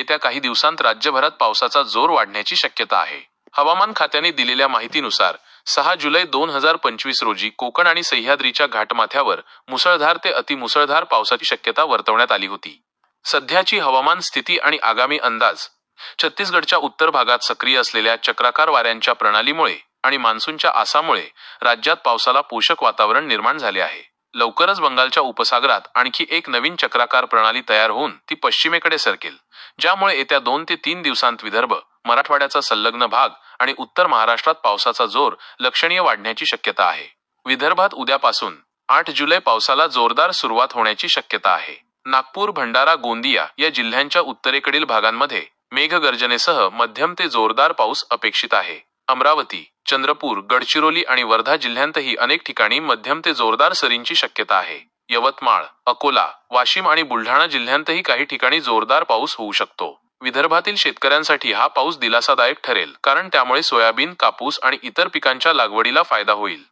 येत्या काही दिवसांत राज्यभरात पावसाचा जोर वाढण्याची शक्यता आहे. हवामान खात्याने दिलेल्या माहितीनुसार सहा जुलै दोन हजार पंचवीस रोजी कोकण आणि सह्याद्रीच्या घाटमाथ्यावर मुसळधार ते अतिमुसळधार पावसाची शक्यता वर्तवण्यात आली होती. सध्याची हवामान स्थिती आणि आगामी अंदाज छत्तीसगडच्या उत्तर भागात सक्रिय असलेल्या चक्राकार वाऱ्यांच्या प्रणालीमुळे आणि मान्सूनच्या आसामुळे राज्यात पावसाला पोषक वातावरण निर्माण झाले आहे. लवकरच बंगालच्या उपसागरात आणखी एक नवीन चक्राकार प्रणाली तयार होऊन ती पश्चिमेकडे सरकेल ज्यामुळे येत्या दोन ते तीन दिवसांत विदर्भ मराठवाड्याचा संलग्न भाग आणि उत्तर महाराष्ट्रात पावसाचा जोर लक्षणीय वाढण्याची शक्यता आहे. विदर्भात उद्यापासून आठ जुलै पावसाला जोरदार सुरुवात होण्याची शक्यता आहे. नागपूर भंडारा गोंदिया या जिल्ह्यांच्या उत्तरेकडील भागांमध्ये मेघगर्जनेसह मध्यम ते जोरदार पाऊस अपेक्षित आहे. अमरावती चंद्रपूर गडचिरोली आणि वर्धा जिल्ह्यांतही अनेक ठिकाणी मध्यम ते जोरदार सरींची शक्यता आहे. यवतमाळ अकोला वाशिम आणि बुलढाणा जिल्ह्यांतही काही ठिकाणी जोरदार पाऊस होऊ शकतो. विदर्भातील शेतकऱ्यांसाठी हा पाऊस दिलासादायक ठरेल कारण त्यामुळे सोयाबीन कापूस आणि इतर पिकांच्या लागवडीला फायदा होईल.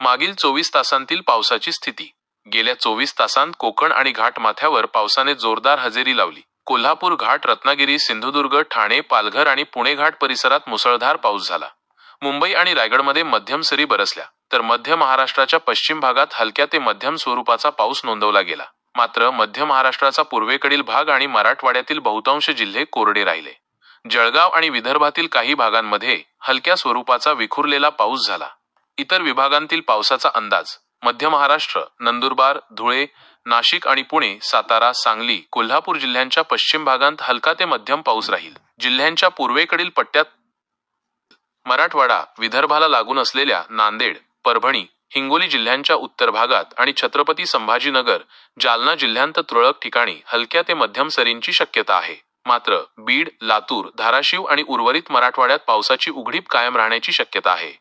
मागील चोवीस तासांतील पावसाची स्थिती. गेल्या चोवीस तासांत कोकण आणि घाट माथ्यावर पावसाने जोरदार हजेरी लावली. कोल्हापूर घाट रत्नागिरी सिंधुदुर्ग ठाणे पालघर आणि पुणे घाट परिसरात मुसळधार पाऊस झाला. मुंबई आणि रायगडमध्ये मध्यम सरी बरसल्या तर मध्य महाराष्ट्राच्या पश्चिम भागात हलक्या ते मध्यम स्वरूपाचा पाऊस नोंदवला गेला. मात्र मध्य महाराष्ट्राचा पूर्वेकडील भाग आणि मराठवाड्यातील बहुतांश जिल्हे कोरडे राहिले. जळगाव आणि विदर्भातील काही भागांमध्ये हलक्या स्वरूपाचा विखुरलेला पाऊस झाला. इतर विभागांतील पावसाचा अंदाज मध्य महाराष्ट्र नंदुरबार धुळे नाशिक आणि पुणे सातारा सांगली कोल्हापूर जिल्ह्यांच्या पश्चिम भागांत हलका ते मध्यम पाऊस राहील. जिल्ह्यांच्या पूर्वेकडील पट्ट्यात मराठवाडा विदर्भाला लागून असलेल्या नांदेड परभणी हिंगोली जिल्ह्यांच्या उत्तर भागात आणि छत्रपती संभाजीनगर जालना जिल्ह्यांत तुरळक ठिकाणी हलक्या ते मध्यम सरींची शक्यता आहे. मात्र बीड लातूर धाराशिव आणि उर्वरित मराठवाड्यात पावसाची उघडीप कायम राहण्याची शक्यता आहे.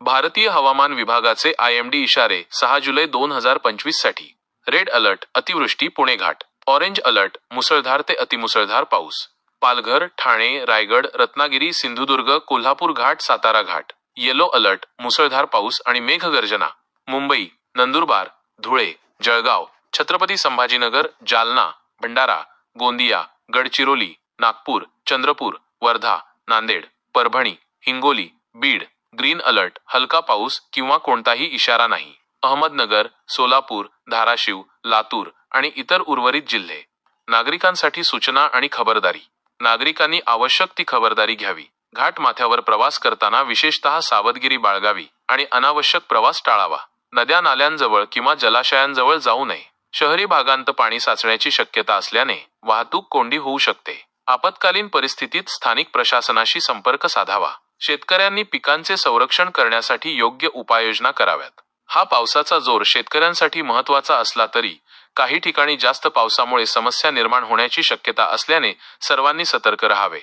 भारतीय हवामान विभागाचे आय एम डी इशारे सहा जुलै दोन हजार पंचवीससाठी. रेड अलर्ट अतिवृष्टी पुणे घाट. ऑरेंज अलर्ट मुसळधार ते अतिमुसळधार पाऊस. पालघर ठाणे रायगड रत्नागिरी सिंधुदुर्ग कोल्हापूर घाट सातारा घाट. येलो अलर्ट मुसळधार पाऊस आणि मेघगर्जना. मुंबई नंदुरबार धुळे जळगाव छत्रपती संभाजीनगर जालना भंडारा गोंदिया गडचिरोली नागपूर चंद्रपूर वर्धा नांदेड परभणी हिंगोली बीड. ग्रीन अलर्ट हलका पाऊस किंवा कोणताही इशारा नाही. अहमदनगर सोलापूर धाराशिव लातूर आणि इतर उर्वरित जिल्हे. नागरिकांसाठी सूचना आणि खबरदारी. नागरिकांनी आवश्यक ती खबरदारी घ्यावी. घाट माथ्यावर प्रवास करताना विशेषतः सावधगिरी बाळगावी आणि अनावश्यक प्रवास टाळावा. नद्या नाल्यांजवळ किंवा जलाशयांजवळ जाऊ नये. शहरी भागांत पाणी साचण्याची शक्यता असल्याने वाहतूक कोंडी होऊ शकते. आपत्कालीन परिस्थितीत स्थानिक प्रशासनाशी संपर्क साधावा. शेतकऱ्यांनी पिकांचे संरक्षण करण्यासाठी योग्य उपाययोजना कराव्यात. हा पावसाचा जोर शेतकऱ्यांसाठी महत्त्वाचा असला तरी काही ठिकाणी जास्त पावसामुळे समस्या निर्माण होण्याची शक्यता असल्याने सर्वांनी सतर्क राहावे.